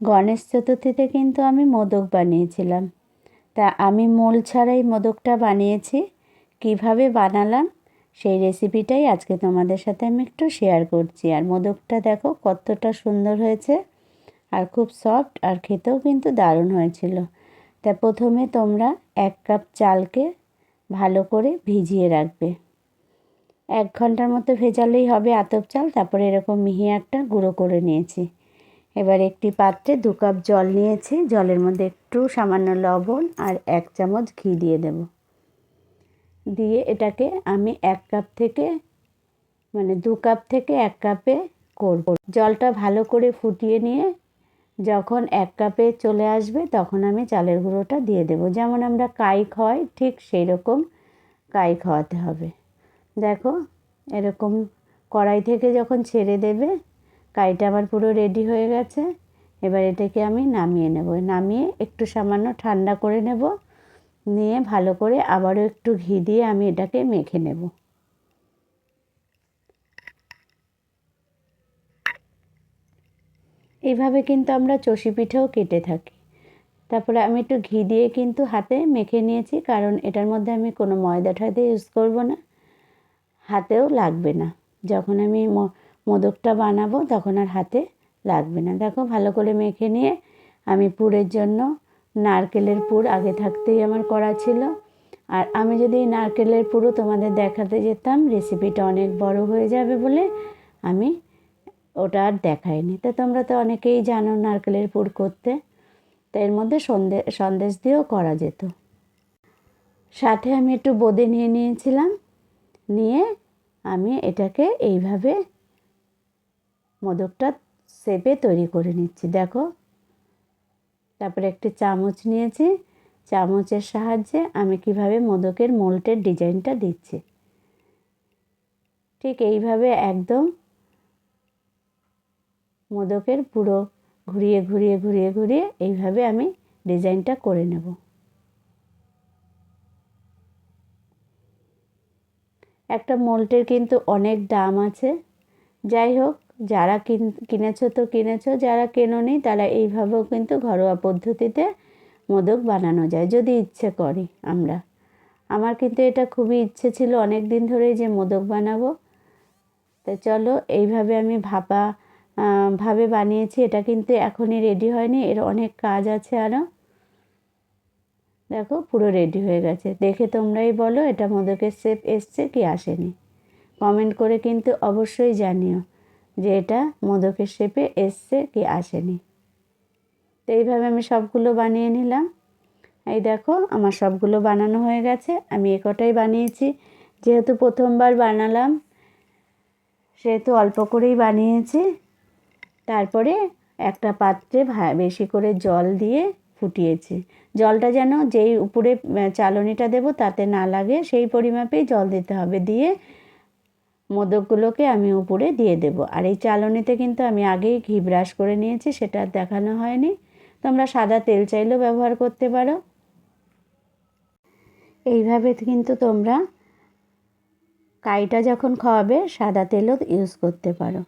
গণেশ চতুর্থীতে কিন্তু আমি মোদক বানিয়েছিলাম। তা আমি মোল ছাড়াই মোদকটা বানিয়েছি। কীভাবে বানালাম সেই রেসিপিটাই আজকে তোমাদের সাথে আমি একটু শেয়ার করছি। আর মোদকটা দেখো কতটা সুন্দর হয়েছে। আর খুব সফট আর খেতেও কিন্তু দারুণ হয়েছিল। তা প্রথমে তোমরা এক কাপ চালকে ভালো করে ভিজিয়ে রাখবে। এক ঘণ্টার মতো ভেজালেই হবে আতপ চাল। তারপরে এরকম মিহি একটা গুঁড়ো করে নিয়েছি। এবার একটি পাত্রে দু কাপ জল নিয়েছি। জলের মধ্যে একটু সামান্য লবণ আর এক চামচ ঘি দিয়ে দেব। দিয়ে এটাকে আমি এক কাপ থেকে মানে দু কাপ থেকে এক কাপে করব। জলটা ভালো করে ফুটিয়ে নিয়ে যখন এক কাপে চলে আসবে তখন আমি চালের গুঁড়োটা দিয়ে দেব। যেমন আমরা কাই খাওয়াই ঠিক সেই রকম কাই খাওয়াতে হবে। দেখো, এরকম কড়াই থেকে যখন ছেড়ে দেবে কাইটা আমার পুরো রেডি হয়ে গেছে। এবার এটাকে আমি নামিয়ে নেব। নামিয়ে একটু সামান্য ঠান্ডা করে নেব। নিয়ে ভালো করে আবারও একটু ঘি দিয়ে আমি এটাকে মেখে নেব। এইভাবে কিন্তু আমরা চষি পিঠেও কেটে থাকি। তারপরে আমি একটু ঘি দিয়ে কিন্তু হাতে মেখে নিয়েছি, কারণ এটার মধ্যে আমি কোনো ময়দা ঠয়দা ইউজ করব না। হাতেও লাগবে না। যখন আমি মোদকটা বানাবো, তখন আর হাতে লাগবে না। দেখো, ভালো করে মেখে নিয়ে আমি পুরের জন্য নারকেলের পুর আগে থাকতেই আমার করা ছিল। আর আমি যদি নারকেলের পুরো তোমাদের দেখাতে যেতাম রেসিপিটা অনেক বড় হয়ে যাবে বলে আমি ওটা আর দেখাইনি। তা তোমরা তো অনেকেই জানো নারকেলের পুর করতে। তো এর মধ্যে সন্দে সন্দেশ দিয়েও করা যেত। সাথে আমি একটু বোঁদে নিয়ে নিয়েছিলাম। নিয়ে আমি এটাকে এইভাবে মোদকটা সেপে তৈরি করে নিচ্ছি, দেখো। তারপরে একটি চামচ নিয়েছি, চামচের সাহায্যে আমি কীভাবে মোদকের মোল্টের ডিজাইনটা দিচ্ছি। ঠিক এইভাবে একদম মোদকের পুরো ঘুরিয়ে ঘুরিয়ে ঘুরিয়ে ঘুরিয়ে এইভাবে আমি ডিজাইনটা করে নেব। একটা মোল্টের কিন্তু অনেক দাম আছে। যাই হোক যারা কিনেছো তো কিনেছো, যারা কেনোনি তারা এইভাবেও কিন্তু ঘরোয়া পদ্ধতিতে মোদক বানানো যায়, যদি ইচ্ছে করি আমরা। আমার কিন্তু এটা খুবই ইচ্ছে ছিল অনেক দিন ধরেই যে মোদক বানাবো। তো চলো, এইভাবে আমি ভাপা ভাবে বানিয়েছি, এটা কিন্তু এখনই রেডি হয়নি, এর অনেক কাজ আছে আরও দেখো, পুরো রেডি হয়ে গেছে। দেখে তোমরাই বলো, এটা মোদকের শেপ এসছে কি আসেনি। কমেন্ট করে কিন্তু অবশ্যই জানিও। যে এটা মোদকের শেপে এসছে কি আসেনি। তো এইভাবে আমি সবগুলো বানিয়ে নিলাম। এই দেখো, আমার সবগুলো বানানো হয়ে গেছে। আমি একটাই বানিয়েছি। যেহেতু প্রথমবার বানালাম, সেহেতু অল্প করেই বানিয়েছি। তারপরে একটা পাত্রে বেশি করে জল দিয়ে ফুটিয়েছি। জলটা যেন যেই উপরে চালনিটা দেব তাতে না লাগে, সেই পরিমাপেই জল দিতে হবে। দিয়ে মোদকগুলোকে আমি উপরে দিয়ে দেব। আর এই চালনিতে কিন্তু আমি আগেই ঘি ব্রাশ করে নিয়েছি, সেটা আর দেখানো হয়নি। তোমরা সাদা তেল চাইলেও ব্যবহার করতে পারো। এইভাবে কিন্তু তোমরা কাইটা যখন খাওয়াবে, সাদা তেলও ইউজ করতে পারো।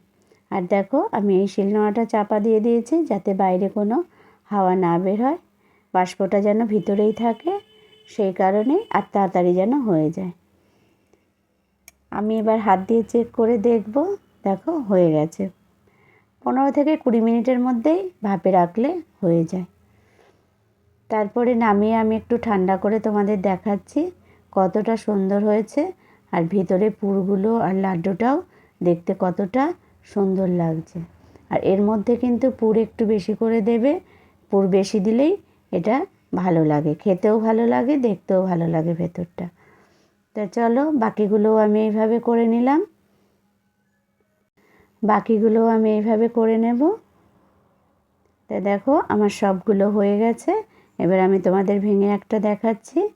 আর দেখো, আমি এই শিলনোড়াটা চাপা দিয়ে দিয়েছি, যাতে বাইরে কোনো হাওয়া না বের হয়। বাষ্পটা যেন ভিতরেই থাকে, সেই কারণে আর তাড়াতাড়ি যেন হয়ে যায়। আমি এবার হাত দিয়ে চেক করে দেখব, দেখো হয়ে গেছে। পনেরো থেকে কুড়ি মিনিটের মধ্যেই ভাপে রাখলে হয়ে যায়। তারপরে নামিয়ে আমি একটু ঠান্ডা করে তোমাদের দেখাচ্ছি কতটা সুন্দর হয়েছে আর ভিতরে পুরগুলো আর লাড্ডুটাও দেখতে কতটা সুন্দর লাগছে। আর এর মধ্যে কিন্তু পুর একটু বেশি করে দেবে, পুর বেশি দিলেই এটা ভালো লাগে। খেতেও ভালো লাগে, দেখতেও ভালো লাগে ভেতরটা। তা চলো, বাকিগুলোও আমি এইভাবে করে নিলাম। বাকিগুলোও আমি এইভাবে করে নেব। তা দেখো, আমার সবগুলো হয়ে গেছে। এবার আমি তোমাদের ভেঙে একটা দেখাচ্ছি।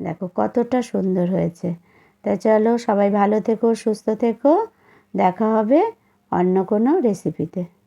দেখো, কতটা সুন্দর হয়েছে। তা চলো, সবাই ভালো থেকো, সুস্থ থেকো। দেখা হবে অন্য কোনো রেসিপিতে